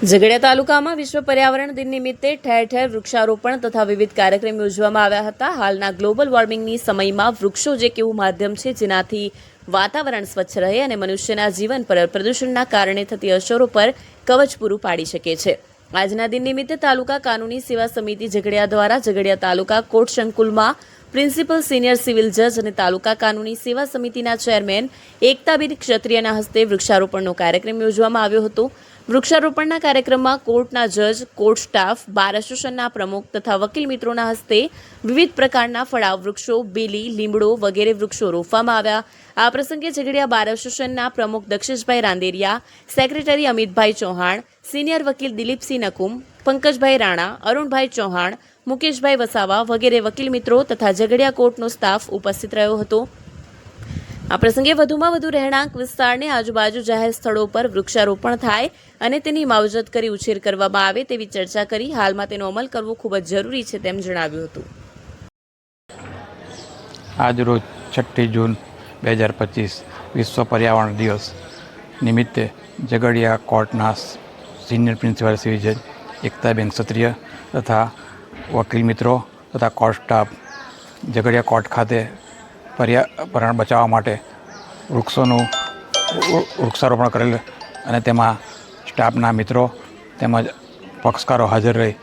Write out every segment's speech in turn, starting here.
ઝઘડિયા તાલુકામાં વિશ્વ પર્યાવરણ દિન નિમિત્તે ઠેર ઠેર વૃક્ષારોપણ તથા વિવિધ કાર્યક્રમ યોજવામાં આવ્યા હતા. હાલના ગ્લોબલ વોર્મિંગની સમયમાં વૃક્ષો જે કેવું માધ્યમ છે જેનાથી વાતાવરણ સ્વચ્છ રહે અને મનુષ્યના જીવન પર પ્રદૂષણના કારણે થતી અસરો પર કવચ પૂરું પાડી શકે છે. આજના દિન નિમિત્તે તાલુકા કાનૂની સેવા સમિતિ ઝઘડિયા દ્વારા ઝઘડિયા તાલુકા કોર્ટ સંકુલમાં પ્રિન્સિપલ સિનિયર સિવિલ જજ અને તાલુકા કાનૂની સેવા સમિતિના ચેરમેન એકતાબેન ક્ષત્રિયના હસ્તે વૃક્ષારોપણનો કાર્યક્રમ યોજવામાં આવ્યો હતો. વૃક્ષારોપણના કાર્યક્રમમાં કોર્ટના જજ, કોર્ટ સ્ટાફ, બાર એસોસિએશનના પ્રમુખ તથા વકીલ મિત્રોના હસ્તે વિવિધ પ્રકારના ફળાવ વૃક્ષો, બેલી, લીમડો વગેરે વૃક્ષો રોપવામાં આવ્યા. આ પ્રસંગે ઝઘડિયા બાર એસોસિએશનના પ્રમુખ દક્ષેશભાઈ રાંદેરિયા, સેક્રેટરી અમિતભાઈ ચૌહાણ, સિનિયર વકીલ દિલીપસિંહ નકુમ, પંકજભાઈ રાણા, અરુણભાઈ ચૌહાણ, મુકેશભાઈ વસાવા વગેરે વકીલ મિત્રો તથા ઝઘડિયા કોર્ટનો સ્ટાફ ઉપસ્થિત રહ્યો હતો. આ પ્રસંગે વધુમાં વધુ રહેણાંક વિસ્તારને આજુબાજુ જાહેર સ્થળો પર વૃક્ષારોપણ થાય અને તેની માવજત કરી ઉછેર કરવામાં આવે તેવી ચર્ચા કરી. હાલમાં તેનો અમલ કરવો ખૂબ જ જરૂરી છે તેમ જણાવ્યું હતું. આજરોજ છઠ્ઠી જૂન બે હજાર પચીસ, વિશ્વ પર્યાવરણ દિવસ નિમિત્તે ઝઘડિયા કોર્ટના સિનિયર પ્રિન્સિપાલ શ્રી જજ એકતાબેન ક્ષત્રિય તથા વકીલ મિત્રો તથા કોર્ટ સ્ટાફ ઝઘડિયા કોર્ટ ખાતે પર્યાવરણ બચાવવા માટે વૃક્ષોનું વૃક્ષારોપણ કરેલ અને તેમાં સ્ટાફના મિત્રો તેમજ પક્ષકારો હાજર રહી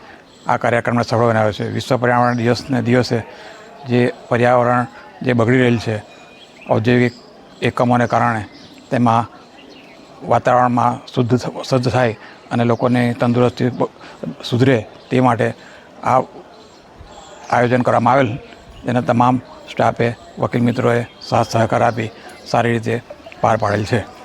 આ કાર્યક્રમને સફળ બનાવ્યો છે. વિશ્વ પર્યાવરણ દિવસને દિવસે જે પર્યાવરણ જે બગડી રહેલ છે, ઔદ્યોગિક એકમોને કારણે તેમાં વાતાવરણમાં શુદ્ધ સજ્જ થાય અને લોકોની તંદુરસ્તી સુધરે તે માટે આ આયોજન કરવામાં આવેલ. જેના તમામ સ્ટાફે વકીલ મિત્રોએ સાથ સહકાર આપી સારી રીતે પાર પાડેલ છે.